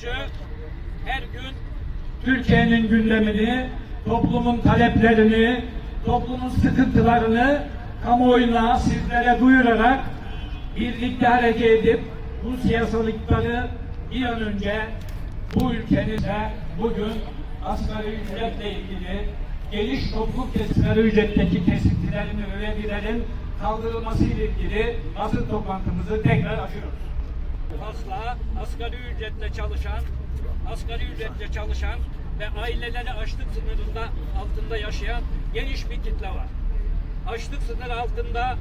karşı her gün Türkiye'nin gündemini, toplumun taleplerini, toplumun sıkıntılarını kamuoyuna, sizlere duyurarak birlikte hareket edip bu siyasallıkları bir an önce bu ülkenize bugün asgari ücretle ilgili geniş toplum kesimleri ücretteki kesintilerin ve vergilerin kaldırılması ile ilgili basın toplantımızı tekrar açıyoruz. Fazla asgari ücretle çalışan, asgari ücretle çalışan ve aileleri açlık sınırında altında yaşayan geniş bir kitle var. Açlık sınırı altında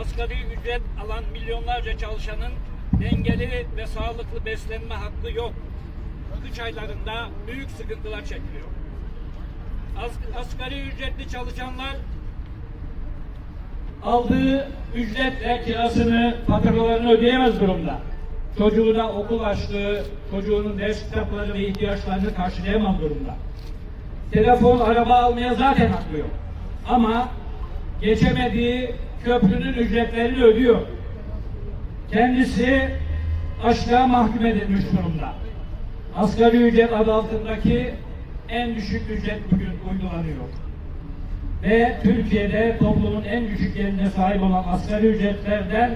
asgari ücret alan milyonlarca çalışanın dengeli ve sağlıklı beslenme hakkı yok. Kış aylarında büyük sıkıntılar çekiyor. As- asgari ücretli çalışanlar aldığı ücretle kirasını, faturalarını ödeyemez durumda. Çocuğuna okul açtığı, çocuğunun ders kitapları ve ihtiyaçlarını karşılayamaz durumda. Telefon, araba almaya zaten hakkı yok. Ama geçemediği köprünün ücretlerini ödüyor. Kendisi açlığa mahkum edilmiş durumda. Asgari ücret adı altındaki en düşük ücret bugün uygulanıyor ve Türkiye'de toplumun en düşük gelirine sahip olan asgari ücretlerden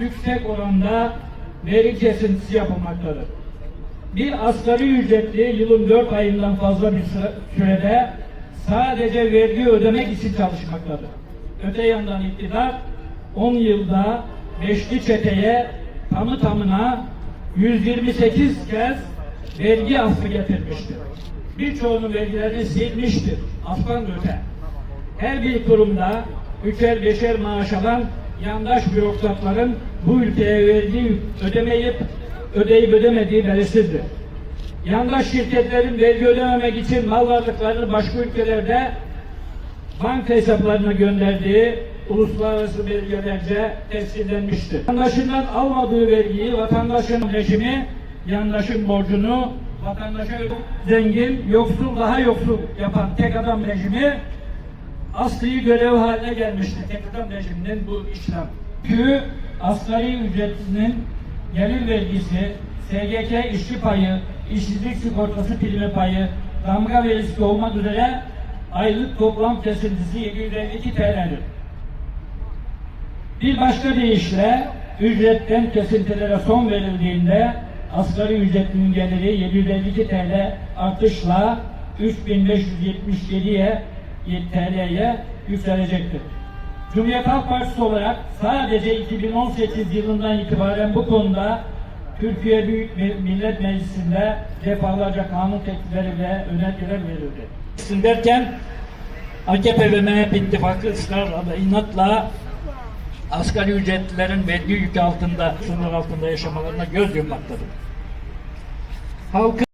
yüksek oranda veri kesintisi yapılmaktadır. Bir asgari ücretli yılın dört ayından fazla bir süre- sürede sadece vergi ödemek için çalışmaktadır. Öte yandan iktidar 10 yılda beşli çeteye tamı tamına 128 kez vergi affı getirmiştir. Birçoğunun vergilerini silmiştir. Aslan öte her bir kurumda üçer beşer maaş alan yandaş bürokratların bu ülkeye vergi ödemeyip ödeyip ödemediği belirsizdir. Yandaş şirketlerin vergi ödememek için mal varlıklarını başka ülkelerde banka hesaplarına gönderdiği uluslararası belgelerce tescillenmiştir. Yandaşından almadığı vergiyi vatandaşın rejimi, yandaşın borcunu vatandaşa zengin, yoksul daha yoksul yapan tek adam rejimi asli görev haline gelmiştir. Tek adam rejiminin bu işlem. Çünkü asgari ücretinin gelir vergisi, SGK işçi payı, işsizlik sigortası primi payı, damga vergisi olmak üzere aylık toplam kesintisi 752 TL'dir. Bir başka deyişle ücretten kesintilere son verildiğinde asgari ücretlinin geliri 752 TL artışla 3577'ye TL'ye yükselecektir. Cumhuriyet Halk Partisi olarak sadece 2018 yılından itibaren bu konuda Türkiye Büyük Millet Meclisi'nde defalarca kanun teklifleri ve önergeler verildi. Derken AKP ve MHP ittifakı ısrarla ve inatla asgari ücretlilerin vergi yükü altında, sınır altında yaşamalarına göz yummaktadır. Halkı